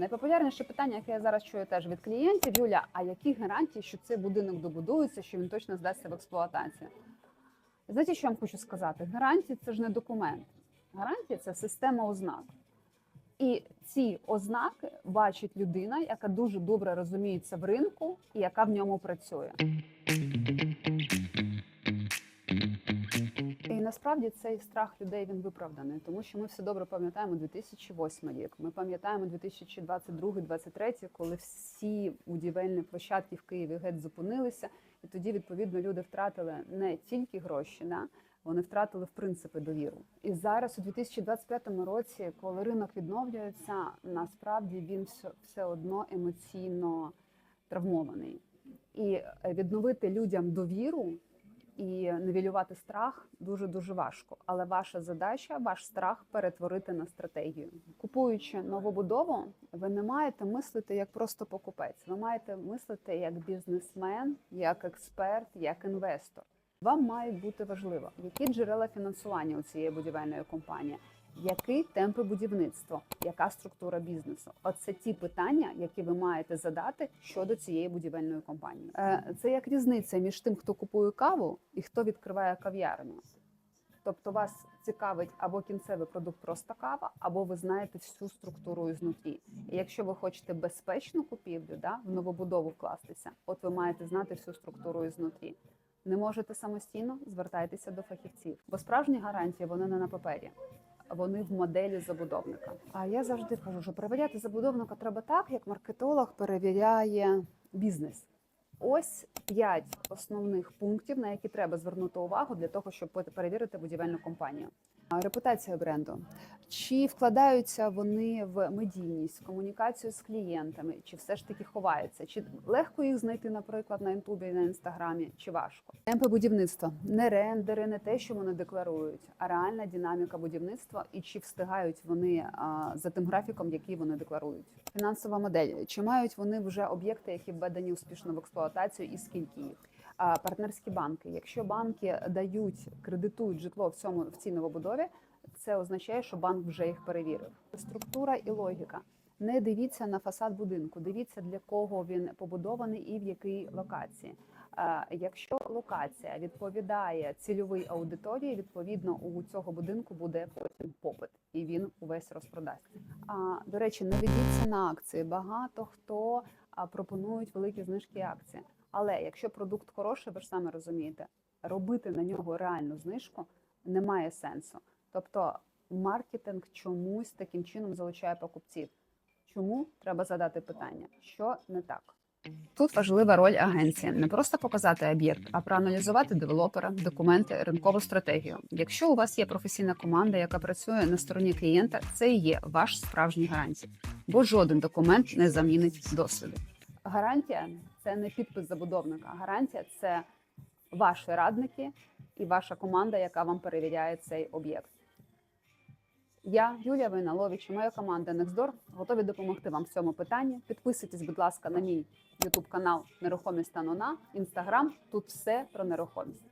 Найпопулярніше питання, яке я зараз чую теж від клієнтів, Юля, а які гарантії, що цей будинок добудується, що він точно здасться в експлуатацію? Знаєте, що я вам хочу сказати? Гарантії це ж не документ. Гарантії це система ознак. І ці ознаки бачить людина, яка дуже добре розуміється в ринку і яка в ньому працює. Насправді цей страх людей він виправданий, тому що ми все добре пам'ятаємо 2008 рік. Ми пам'ятаємо 2022-2023, коли всі будівельні площадки в Києві геть зупинилися, і тоді відповідно люди втратили не тільки гроші, да, вони втратили в принципі довіру. І зараз у 2025 році, коли ринок відновлюється, насправді він все, все одно емоційно травмований. І е, відновити людям довіру і нивелювати страх дуже дуже важко. Але ваша задача, ваш страх перетворити на стратегію. Купуючи нову будову, ви не маєте мислити як просто покупець. Ви маєте мислити як бізнесмен, як експерт, як інвестор. Вам має бути важливо, які джерела фінансування у цієї будівельної компанії, які темпи будівництва, яка структура бізнесу. Оце ті питання, які ви маєте задати щодо цієї будівельної компанії. Е, Це як різниця між тим, хто купує каву і хто відкриває кав'ярню. Тобто вас цікавить або кінцевий продукт просто кава, або ви знаєте всю структуру ізнутрі. І якщо ви хочете безпечну купівлю, да, в новобудову вкластися, от ви маєте знати всю структуру ізнутрі. Не можете самостійно звертайтеся до фахівців, бо справжні гарантії вони не на папері, вони в моделі забудовника. А я завжди кажу, що перевіряти забудовника треба так, як маркетолог перевіряє бізнес. Ось п'ять основних пунктів, на які треба звернути увагу для того, щоб перевірити будівельну компанію. Репутація бренду. Чи вкладаються вони в медійність, в комунікацію з клієнтами, чи все ж таки ховаються? Чи легко їх знайти, наприклад, на Ютубі, на інстаграмі, чи важко? Темпи будівництва не рендери, не те, що вони декларують, а реальна динаміка будівництва, і чи встигають вони за тим графіком, який вони декларують. Фінансова модель. Чи мають вони вже об'єкти, які введені успішно в експлуатацію, і скільки їх? Партнерські банки. Якщо банки дають, кредитують житло в цьому в цій новобудові, це означає, що банк вже їх перевірив. Структура і логіка. Не дивіться на фасад будинку, дивіться для кого він побудований і в якій локації. Якщо локація відповідає цільовій аудиторії, відповідно у цього будинку буде потім попит, і він увесь розпродасться. А до речі, не ведіться на акції. Багато хто пропонують великі знижки акції. Але якщо продукт хороший, ви ж самі розумієте, робити на нього реальну знижку немає сенсу. Тобто маркетинг чомусь таким чином залучає покупців. Чому треба задати питання, що не так? Тут важлива роль агенції не просто показати об'єкт, а проаналізувати девелопера, документи, ринкову стратегію. Якщо у вас є професійна команда, яка працює на стороні клієнта, це і є ваш справжній гарантій, бо жоден документ не замінить досвіду. Гарантія це не підпис забудовника. Гарантія це ваші радники і ваша команда, яка вам перевіряє цей об'єкт. Я, Юлія Войналович і моя команда Nextdoor готові допомогти вам в цьому питанні. Підписуйтесь, будь ласка, на мій YouTube канал Нерухомість та Нона, Інстаграм. Тут все про нерухомість.